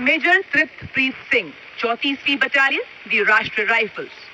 Major तृप्तप्रीत Singh चौतीसवीं battalion, दी Rashtriya Rifles.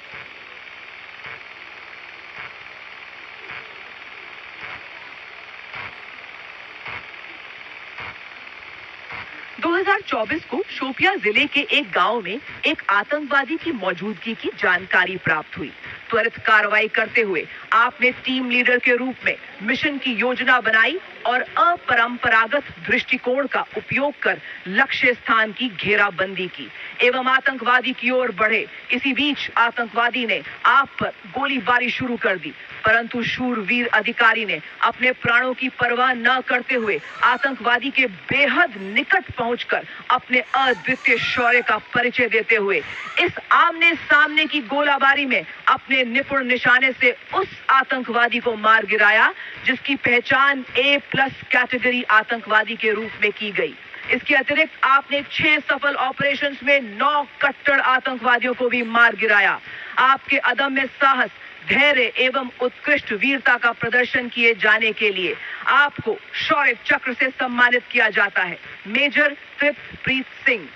दो 2024 को शोपिया ज़िले के एक गाँव में एक आतंकवादी की मौजूदगी की जानकारी प्राप्त हुई। त्वरित कार्रवाई करते हुए आपने टीम लीडर के रूप में मिशन की योजना बनाई और अपरंपरागत दृष्टिकोण का उपयोग कर लक्ष्य स्थान की घेराबंदी की। एवं आतंकवादी की ओर बढ़े, इसी बीच आतंकवादी ने आप पर गोलीबारी शुरू कर दी। परंतु शूरवीर अधिकारी ने अपने प्राणों की परवाह न करते हुए आतंकवादी के बेहद निकट पहुंचकर अपने अद्वितीय शौर्य का परिचय देते हुए इस आमने सामने की गोलाबारी में अपने निपुण निशाने से उस आतंकवादी को मार गिराया, जिसकी पहचान ए प्लस कैटेगरी आतंकवादी के रूप में की गई। इसके अतिरिक्त आपने छह सफल ऑपरेशंस में नौ कट्टर आतंकवादियों को भी मार गिराया। आपके अदम्य साहस, धैर्य एवं उत्कृष्ट वीरता का प्रदर्शन किए जाने के लिए आपको शौर्य चक्र से सम्मानित किया जाता है। मेजर तृप्तप्रीत सिंह।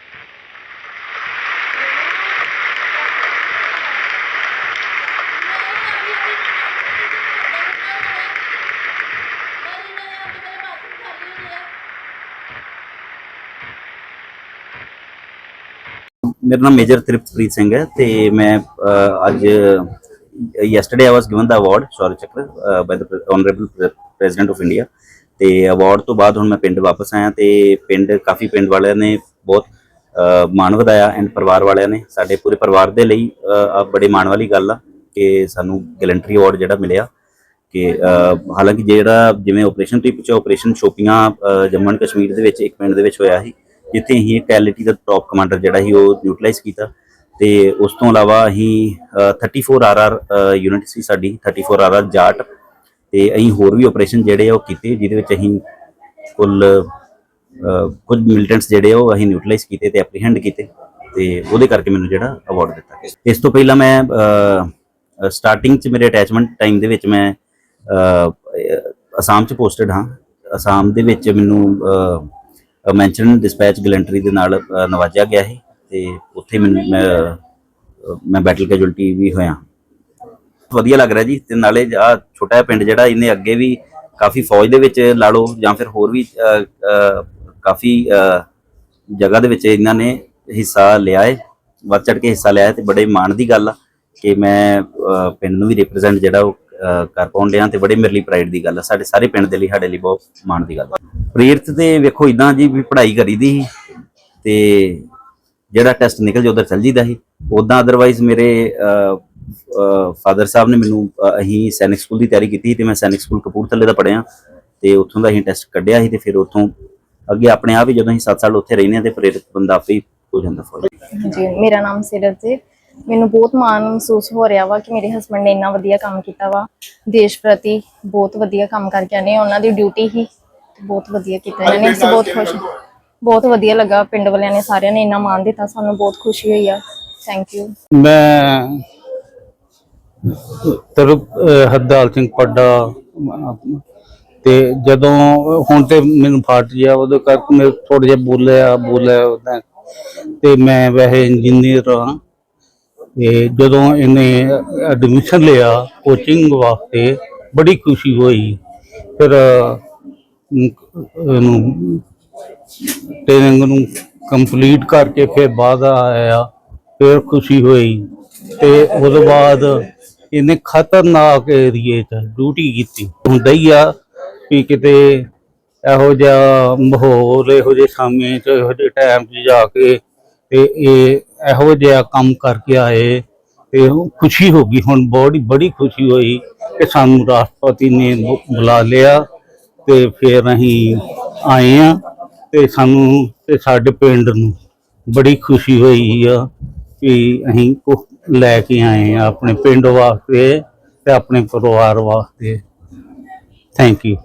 ਮੇਰਾ ਨਾਮ ਮੇਜਰ ਤ੍ਰਿਪਤਪ੍ਰੀਤ ਸਿੰਘ ਹੈ ਤੇ ਮੈਂ ਅੱਜ yesterday I was given the award Shaurya Chakra by the honourable president of India ਤੇ ਅਵਾਰਡ ਤੋਂ ਬਾਅਦ ਹੁਣ ਮੈਂ ਪਿੰਡ ਵਾਪਸ ਆਇਆ ਤੇ ਪਿੰਡ, ਕਾਫੀ ਪਿੰਡ ਵਾਲਿਆਂ ਨੇ ਬਹੁਤ ਮਾਣ ਵਧਾਇਆ ਐਂਡ ਪਰਿਵਾਰ ਵਾਲਿਆਂ ਨੇ ਸਾਡੇ ਪੂਰੇ ਪਰਿਵਾਰ ਦੇ ਲਈ ਬੜੇ ਮਾਣ ਵਾਲੀ ਗੱਲ ਆ ਕਿ ਸਾਨੂੰ ਗੈਲੰਟਰੀ ਅਵਾਰਡ ਜਿਹੜਾ ਮਿਲਿਆ ਕਿ ਹਾਲਾਂਕਿ ਜਿਹੜਾ ਜਿਵੇਂ ਆਪਰੇਸ਼ਨ ਤੁਸੀਂ ਪੁੱਛਿਆ ਆਪਰੇਸ਼ਨ ਸ਼ੋਪੀਆਂ ਜੰਮੂ ਐਂਡ ਕਸ਼ਮੀਰ ਦੇ ਵਿੱਚ ਇੱਕ ਪਿੰਡ ਦੇ ਵਿੱਚ ਹੋਇਆ ਸੀ ਜਿੱਥੇ ਅਸੀਂ ਇੱਕ ਐਲਟੀ ਦਾ ਟੌਪ ਕਮਾਂਡਰ ਜਿਹੜਾ ਸੀ ਉਹ ਨਿਊਟਰਲਾਈਜ਼ ਕੀਤਾ ਤੇ ਉਸ ਤੋਂ ਇਲਾਵਾ ਅਸੀਂ ਅਹ, 34 ਆਰਆਰ ਯੂਨਿਟ ਸੀ ਸਾਡੀ 34 ਆਰਆਰ ਜਾਟ ਤੇ ਅਸੀਂ ਹੋਰ ਵੀ ਆਪਰੇਸ਼ਨ ਜਿਹੜੇ ਆ ਉਹ ਕੀਤੇ ਜਿਹਦੇ ਵਿੱਚ ਅਸੀਂ ਕੁੱਲ ਕੁਝ ਮਿਲੀਟੈਂਟਸ ਜਿਹੜੇ ਆ ਉਹ ਅਸੀਂ ਨਿਊਟਰਲਾਈਜ਼ ਕੀਤੇ ਤੇ ਐਪਰੀਹੈਂਡ ਕੀਤੇ ਤੇ ਉਹਦੇ ਕਰਕੇ ਮੈਨੂੰ ਜਿਹੜਾ ਅਵਾਰਡ ਦਿੱਤਾ ਗਿਆ। ਇਸ ਤੋਂ ਪਹਿਲਾਂ ਮੈਂ ਸਟਾਰਟਿੰਗ ਚ ਮੇਰੇ ਅਟੈਚਮੈਂਟ ਟਾਈਮ ਦੇ ਵਿੱਚ ਮੈਂ ਅਸਾਮ ਚ ਪੋਸਟਡ ਹਾਂ। ਅਸਾਮ ਦੇ ਵਿੱਚ ਮੈਨੂੰ ਮੈਂਸ਼ਨ ਡਿਸਪੈਚ ਗਲੈਂਟਰੀ ਦੇ ਨਾਲ ਅਹ, ਨਵਾਜਿਆ ਗਿਆ ਸੀ ਤੇ ਉੱਥੇ ਮੈਨੂੰ ਮੈਂ ਮੈਂ ਬੈਟਲ ਕੈਜੁਅਲਟੀ ਵੀ ਹੋਇਆ। ਵਧੀਆ ਲੱਗ ਰਿਹਾ ਜੀ ਤੇ ਨਾਲੇ ਆ ਛੋਟਾ ਜਿਹਾ ਪਿੰਡ ਜਿਹੜਾ ਇਹਨੇ ਅੱਗੇ ਵੀ ਕਾਫੀ ਫੌਜ ਦੇ ਵਿੱਚ ਲਾ ਲਓ ਜਾਂ ਫਿਰ ਹੋਰ ਵੀ ਕਾਫੀ ਜਗ੍ਹਾ ਦੇ ਵਿੱਚ ਇਹਨਾਂ ਨੇ ਹਿੱਸਾ ਲਿਆ ਹੈ ਵੱਧ ਚੜ ਕੇ ਹਿੱਸਾ ਲਿਆ ਹੈ ਤੇ ਬੜੇ ਮਾਣ ਦੀ ਗੱਲ ਆ ਕਿ ਮੈਂ ਪਿੰਡ ਨੂੰ ਵੀ ਰਿਪਰੈਜ਼ੈਂਟ ਜਿਹੜਾ ਉਹ ਕਰ ਪਾਉਣ ਡਿਆ ਤੇ ਬੜੇ ਮੇਰੇ ਲਈ ਪ੍ਰਾਈਡ ਦੀ ਗੱਲ ਆ। ਸਾਡੇ ਸਾਰੇ ਪਿੰਡ ਦੇ ਲਈ ਸਾਡੇ ਲਈ ਬਹੁਤ ਮਾਣ ਦੀ ਗੱਲ ਆ। ਪ੍ਰੇਰਿਤ ਤੇ ਵੇਖੋ ਇਦਾਂ ਜੀ ਵੀ ਪੜ੍ਹਾਈ ਕਰੀਦੀ ਸੀ ਤੇ ਜਿਹੜਾ ਟੈਸਟ ਨਿਕਲ ਜਾ ਉਧਰ ਚੱਲ ਜੀਦਾ ਸੀ। ਉਦਾਂ ਅਦਰਵਾਈਜ਼ ਮੇਰੇ ਫਾਦਰ ਸਾਹਿਬ ਨੇ ਮੈਨੂੰ ਅਹ, ਸੈਨਿਕ ਸਕੂਲ ਦੀ ਤਿਆਰੀ ਕੀਤੀ ਤੇ ਮੈਂ ਸੈਨਿਕ ਸਕੂਲ ਕਪੂਰਥਲੇ ਦਾ ਪੜ੍ਹਿਆ ਤੇ ਉੱਥੋਂ ਦਾ ਅਸੀਂ ਟੈਸਟ ਕੱਢਿਆ ਸੀ ਤੇ ਫਿਰ ਉੱਥੋਂ ਅੱਗੇ ਆਪਣੇ ਆਪ ਹੀ ਜਦੋਂ ਅਸੀਂ 7 ਸਾਲ ਉੱਥੇ ਰਹਿੰਦੇ ਤੇ ਪ੍ਰੇਰਿਤ ਬੰਦਾ ਆਪੇ ਹੋ ਜਾਂਦਾ ਫੌਜ ਜੀ ਮੇਰਾ ਨਾਮ ਸਿਰਜੀਤ। ਮੈਨੂੰ ਬਹੁਤ ਮਾਣ ਮਹਿਸੂਸ ਹੋ ਰਿਹਾ ਵਾ ਕਿ ਮੇਰੇ ਹਸਬੰਡ ਨੇ ਇੰਨਾ ਵਧੀਆ ਕੰਮ ਕੀਤਾ ਵਾ। ਦੇਸ਼ ਪ੍ਰਤੀ ਬਹੁਤ ਵਧੀਆ ਕੰਮ ਕਰਕੇ ਆਨੇ ਉਹਨਾਂ ਦੀ ਡਿਊਟੀ ਹੀ ਬਹੁਤ ਵਧੀਆ ਕੀਤਾ ਇਹਨਾਂ ਨੇ ਅਸੀਂ ਬਹੁਤ ਖੁਸ਼ ਬਹੁਤ ਵਧੀਆ ਲੱਗਾ ਪਿੰਡ ਵਾਲਿਆਂ ਨੇ ਸਾਰਿਆਂ ਨੇ ਇੰਨਾ ਮਾਣ ਦਿੱਤਾ ਸਾਨੂੰ ਬਹੁਤ ਖੁਸ਼ੀ ਹੋਈ ਆ। ਥੈਂਕ ਯੂ ਮੈਂ ਤਰੁਪ ਹਰਦਾਲ ਸਿੰਘ ਪੱਡਾ ਤੇ ਜਦੋਂ ਹੁਣ ਤੇ ਮੈਨੂੰ ਫਾਟ ਗਿਆ ਉਹਦੇ ਕਰਕੇ ਮੈਂ ਥੋੜਾ ਜਿਹਾ ਬੋਲਿਆ ਬੋਲਿਆ ਉਹਦਾ। ਤੇ ਮੈਂ ਵੈਸੇ ਇੰਜੀਨੀਅਰ ਹਾਂ ਤੇ ਜਦੋਂ ਇਹਨੇ ਐਡਮਿਸ਼ਨ ਲਿਆ ਕੋਚਿੰਗ ਵਾਸਤੇ ਬੜੀ ਖੁਸ਼ੀ ਹੋਈ। ਫਿਰ ਅਹ, ਇਹਨੂੰ ਟ੍ਰੇਨਿੰਗ ਨੂੰ ਕੰਪਲੀਟ ਕਰਕੇ ਫਿਰ ਬਾਅਦ ਆਇਆ ਫਿਰ ਖੁਸ਼ੀ ਹੋਈ। ਤੇ ਉਹਦੇ ਬਾਅਦ ਇਹਨੇ ਖਤਰਨਾਕ ਏਰੀਏ 'ਚ ਡਿਊਟੀ ਕੀਤੀ। ਹੁੰਦਾ ਹੀ ਆ ਵੀ ਕਿਤੇ ਇਹੋ ਜਿਹਾ ਮਾਹੌਲ ਇਹੋ ਜਿਹੇ ਸਮੇਂ 'ਚ ਇਹੋ ਜਿਹੇ ਟਾਈਮ 'ਚ ਜਾ ਕੇ ਤੇ ਇਹ ਇਹੋ ਜਿਹਾ ਕੰਮ ਕਰਕੇ ਆਏ ਤੇ ਖੁਸ਼ੀ ਹੋ ਗਈ। ਹੁਣ ਬੜੀ ਬੜੀ ਖੁਸ਼ੀ ਹੋਈ ਕਿ ਸਾਨੂੰ ਰਾਸ਼ਟਰਪਤੀ ਨੇ ਬੁ- ਬੁਲਾ ਲਿਆ। ਤੇ ਫਿਰ ਅਸੀਂ ਆਏ ਆ ਤੇ ਸਾਨੂੰ ਤੇ ਸਾਡੇ ਪਿੰਡ ਨੂੰ ਬੜੀ ਖੁਸ਼ੀ ਹੋਈ ਆ ਕਿ ਅਸੀਂ ਕੁਛ ਲੈ ਕੇ ਆਏ ਆ ਆਪਣੇ ਪਿੰਡ ਵਾਸਤੇ ਤੇ ਆਪਣੇ ਪਰਿਵਾਰ ਵਾਸਤੇ। Thank you